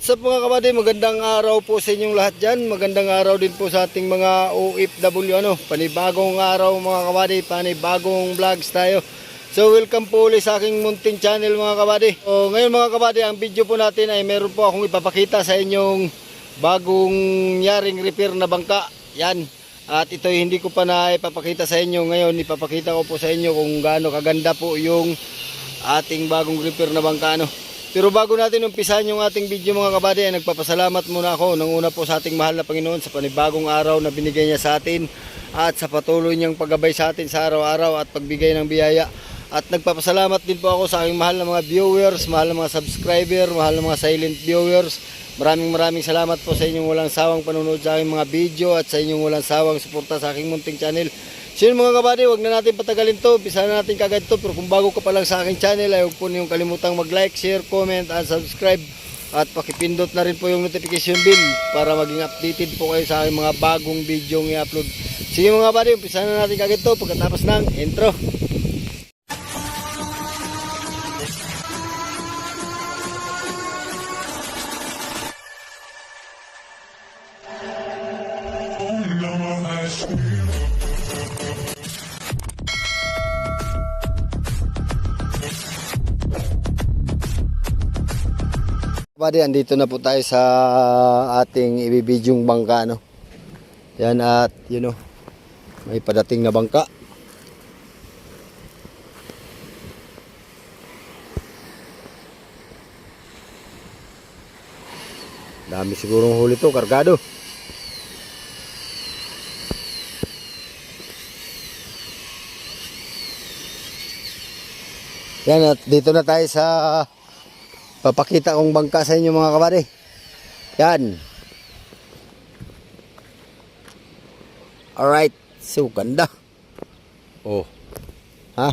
What's up mga kabady? Magandang araw po sa inyong lahat dyan. Magandang araw din po sa ating mga OFW. Ano, panibagong araw mga kabady, panibagong vlogs tayo. So welcome po ulit sa aking munting channel mga kabady. So, ngayon mga kabady, ang video po natin ay meron po akong ipapakita sa inyong bagong yaring repair na bangka. Yan. At ito hindi ko pa na ipapakita sa inyo ngayon. Ipapakita ko po sa inyo kung gaano kaganda po yung ating bagong repair na bangka. Ano. Pero bago natin umpisahan yung ating video mga kabady, ay nagpapasalamat muna ako nang una po sa ating mahal na Panginoon sa panibagong araw na binigay niya sa atin at sa patuloy niyang paggabay sa atin sa araw-araw at pagbigay ng biyaya. At nagpapasalamat din po ako sa aking mahal na mga viewers, mahal na mga subscriber, mahal na mga silent viewers. Maraming maraming salamat po sa inyong walang sawang panonood sa aking mga video at sa inyong walang sawang suporta sa aking munting channel. So mga kabady, huwag na natin patagalin to. Bisa na natin kagad to. Pero kung bago ka pa lang sa aking channel, ay huwag po niyong kalimutang mag-like, share, comment, and subscribe. At pakipindot na rin po yung notification bell para maging updated po kayo sa aking mga bagong video ng i-upload. Sige mga kabady, umpisa na natin kagad to pagkatapos ng intro. Buddy, andito na po tayo sa ating ibibidyong bangka, no? Yan at, you know, may padating na bangka. Dami sigurong huli to, kargado. Yan at dito na tayo sa Papakita kong bangka sa inyo mga kabady. Yan. Alright. So, ganda. Oh. Ha?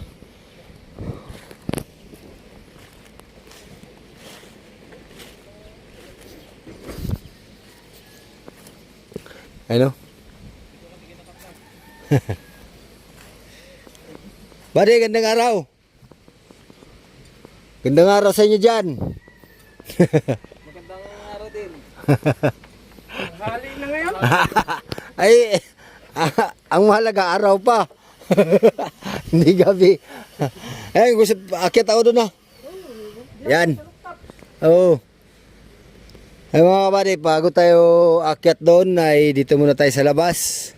Ano? Buddy, gandang araw. Gandang araw sa inyo dyan. Magandang araw din. Hali na ngayon. Ay, ah, ang mahalaga araw pa. Hindi gabi. Ay, gusto, akit ako doon na. Yan. Oo. Ay mga kabady, bago tayo akyat doon, ay dito muna tayo sa labas.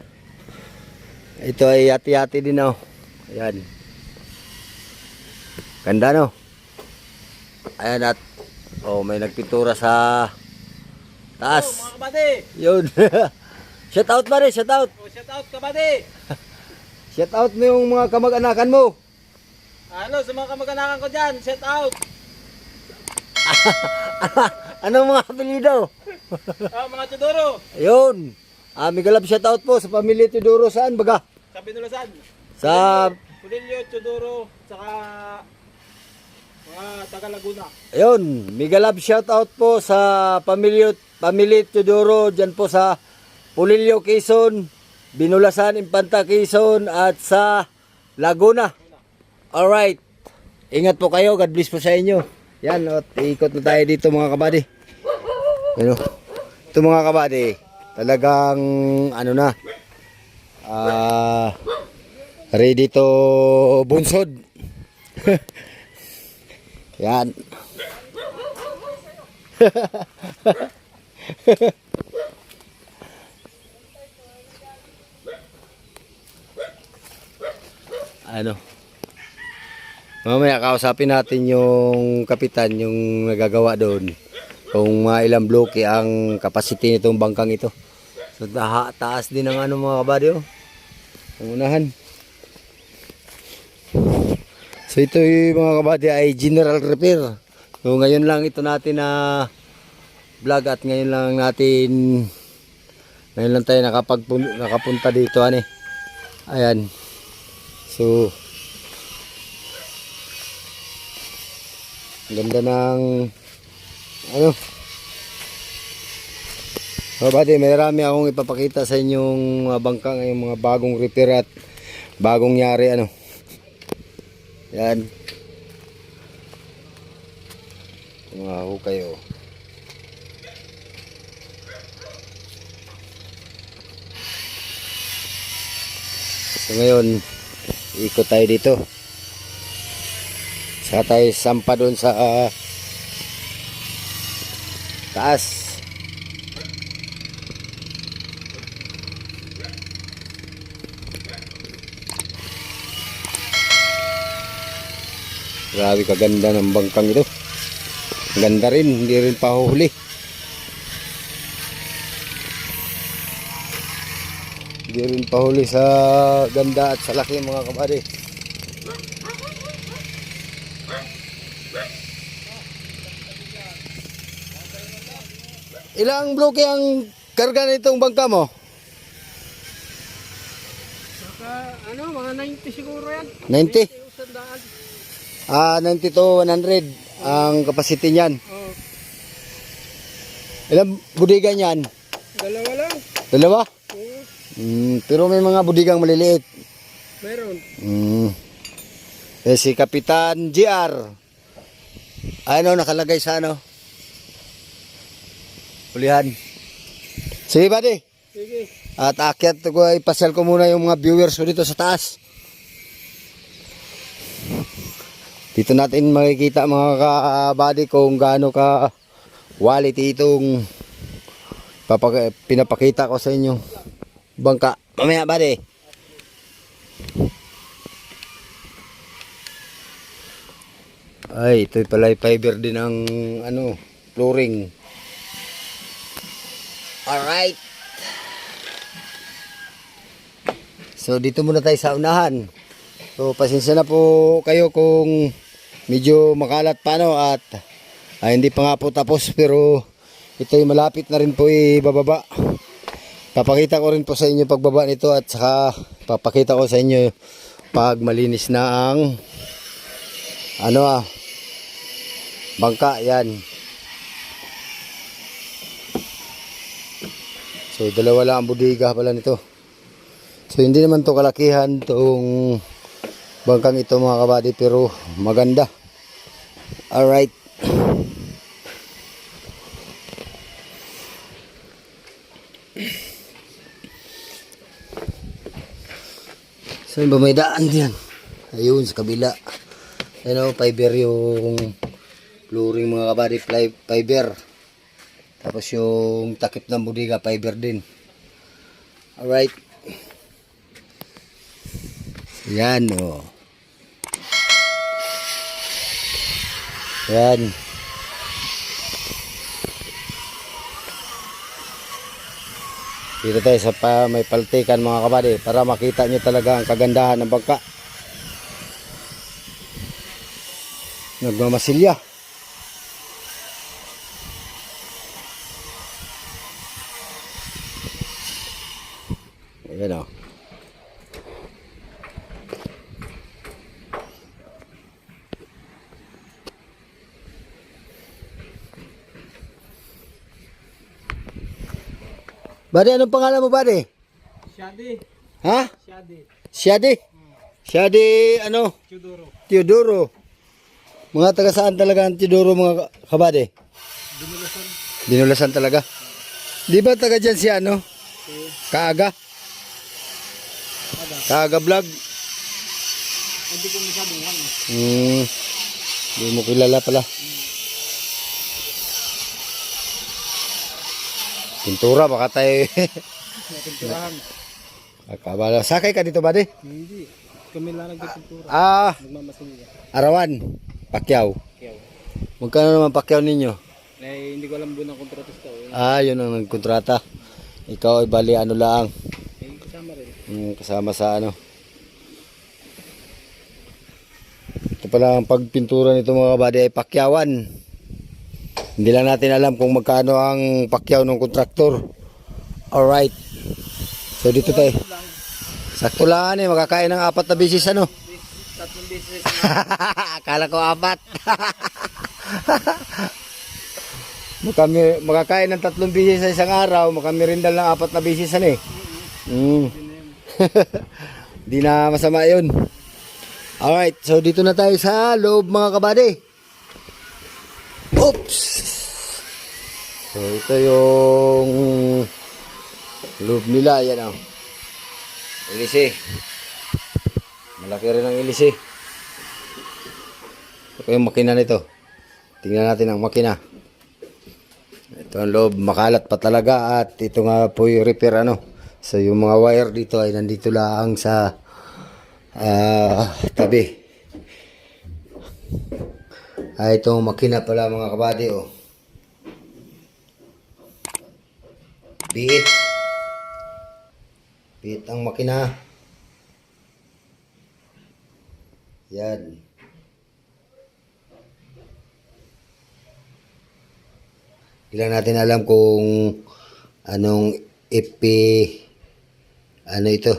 Ito ay yati-yati din oh. Ayan. Ganda no? Ayan at, oh may nagpintura sa taas. Mga kabady. Yun. shout out pare, shout out. O, shout out kabady. Shout out mo yung mga kamag-anakan mo. Ano, sa mga kamag-anakan ko dyan, shout out. Anong mga apelido? Ah, mga Tudoro. Ayun. Ah, Migalab shout out po sa pamilya Tudoro saan baga? Sa Binulasan. Sa Pudilio, Tudoro, saka mga taga Laguna. ayun, Migalab shout out po sa pamilya pamilya Tudoro diyan po sa Pulilio Quezon, Binulasan Impanta Quezon at sa Laguna. All right. Ingat po kayo. God bless po sa inyo. Yan, at ikot na tayo dito mga kabady. Ano? Ito mga kabady, talagang ano na, ah, ready to bunsod. Yan. ano? Mamaya kausapin natin yung kapitan, yung nagagawa doon. Kung mga ilang bloke ang capacity nitong bangkang ito. So taas din ng ano mga kabady oh. Ang unahan. So ito yung mga kabady ay general repair. So ngayon lang ito natin na vlog at ngayon lang natin ngayon lang tayo nakapag nakapunta dito ani. Ayan. So Ganda ng ano So, buddy, may marami akong ipapakita sa inyong mga bangka ngayong mga bagong repair at bagong yari ano. Yan. Tumaho kayo. So ngayon, ikot tayo dito. Saka tayo sampa doon sa uh, taas. Grabe kaganda ng bangkang ito. Ganda rin, hindi rin pahuhuli. Hindi rin pahuli sa ganda at sa laki mga kabady. Ilang bloke ang karga nitong bangka mo? Saka, ano, mga 90 siguro yan. 90? Ah, 90 to 100 ang capacity niyan. Oh, Ilang budiga niyan? dalawa lang. Dalawa? Oo, Mm, pero may mga budigang maliliit. meron. Mm. Eh, si Kapitan GR. Ano nakalagay sa ano? Ulihan. Sige, buddy. Sige. At akyat ko ay pasyal ko muna yung mga viewers ko dito sa taas. Dito natin makikita mga ka-buddy kung gaano ka quality itong pinapakita ko sa inyo bangka. Mamaya buddy. Ay, ito pala fiber din ng ano, flooring. Alright. So dito muna tayo sa unahan. So pasensya na po kayo kung medyo makalat pa no at ay, hindi pa nga po tapos pero ito ay malapit na rin po ibababa. Papakita ko rin po sa inyo pagbaba nito at saka papakita ko sa inyo pag malinis na ang ano ah bangka yan. So dalawa lang ang budiga pala nito. So hindi naman to kalakihan tong bangkang ito mga kabady pero maganda. Alright. Saan ba may daan diyan? Ayun sa kabila. Ano, fiber yung flooring mga fly- fiber. Tapos yung takip ng budiga, fiber din. Alright. Yan. Oh. Yan. Dito tayo sa pa, may paltikan mga kabady para makita nyo talaga ang kagandahan ng bangka. Nagmamasilya. Ayan o. Bade, anong pangalan mo, Bade? Shadi. Ha? Shadi. Shadi? Shadi, ano? Chudoro. Teodoro. Mga taga saan talaga ang Teodoro, mga ka- kabade? Binulasan. Dinulasan talaga. Di ba taga dyan si ano? Kaaga? Kaaga vlog? Hindi ko masyadong lang. Hmm. Hindi mo kilala pala. Pintura, baka tayo. Natinturahan. Akabala. Sakay ka dito ba di? Hindi. Kami lang nagtitintura. Ah, Nagmamasilya. Arawan. Pakyaw. Kaya. Magkano naman pakyaw ninyo? Eh, hindi ko alam buong kontratista. Eh, Ah, yun ang nagkontrata. Ikaw ay bali ano lang. eh kasama rin. Mm, kasama sa ano. Ito pala ang pagpintura nito mga kabady ay pakyawan. Hindi lang natin alam kung magkano ang pakyaw ng kontraktor. Alright. So dito tayo. Sakto lang eh, makakain ng apat na bisis ano. Tatlong beses. Akala ko apat. Makami, makakain ng tatlong bisis sa isang araw, makamirindal ng apat na bisis ano eh. Mm. Di na masama yun. Alright, so dito na tayo sa loob mga kabady. Oops! So ito yung loob nila, yan o. Ilisi. Malaki rin ang ilis eh. Ito yung makina nito. Tingnan natin ang makina. Ito ang loob, makalat pa talaga at ito nga po yung repair ano. So yung mga wire dito ay nandito lang sa ah, tabi. Ay itong makina pala mga kabady oh. Biit. Biit ang makina. Yan. Hindi natin alam kung anong IP ano ito.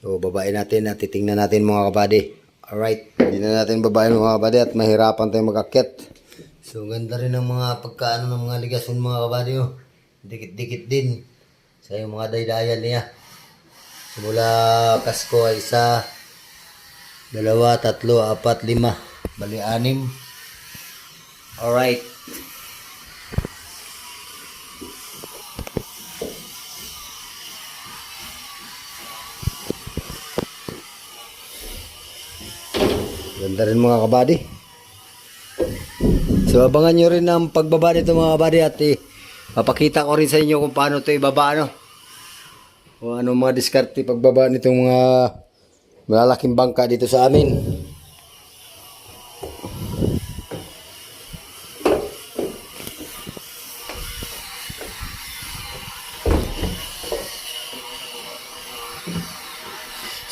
So, babae natin at titingnan natin mga kabady. Alright, hindi na natin babae mga kabady at mahirapan tayong mag-akit. So, ganda rin ang mga pagkaano ng mga ligasyon mga kabady. Oh. Dikit-dikit din sa yung mga daydayan niya. Simula kasko ay isa, dalawa, tatlo, apat, lima, bali anim. Alright. Ganda rin mga kabady. So abangan nyo rin ang pagbaba nito mga kabady at eh, papakita ko rin sa inyo kung paano ito ibaba ano. Kung ano mga diskarte pagbaba nitong mga malalaking bangka dito sa amin.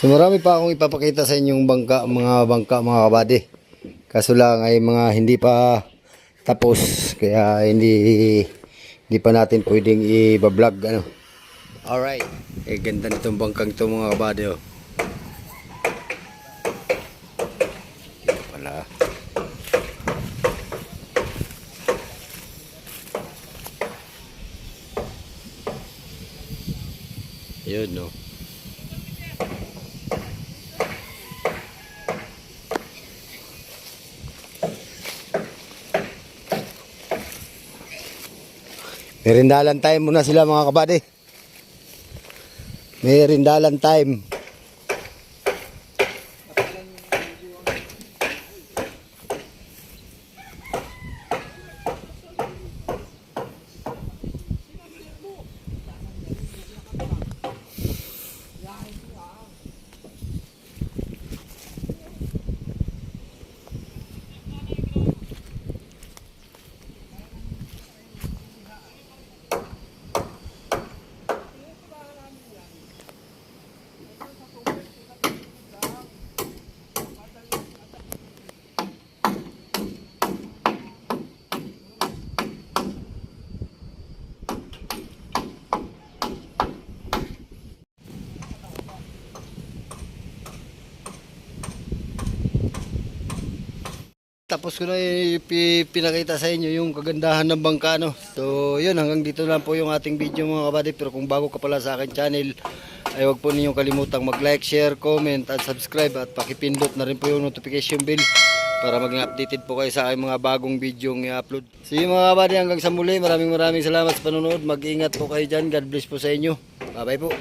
So marami pa akong ipapakita sa inyong bangka, mga bangka mga kabady. Kaso lang ay mga hindi pa tapos kaya hindi hindi pa natin pwedeng i-vlog ano. Alright. Eh ganda nitong bangkang ito mga kabady oh. Ito pala. Yun no. Merindalan time muna sila mga kabady. Merindalan time. Tapos ko na pinakita sa inyo yung kagandahan ng bangka no. So yun hanggang dito lang po yung ating video mga kabady. Pero kung bago ka pala sa akin channel ay huwag po ninyong kalimutang mag-like, share, comment at subscribe at pakipindot na rin po yung notification bell para maging updated po kayo sa aking mga bagong video ng i-upload. So yun mga kabady hanggang sa muli. Maraming maraming salamat sa panonood. Mag-ingat po kayo dyan. God bless po sa inyo. Bye bye po.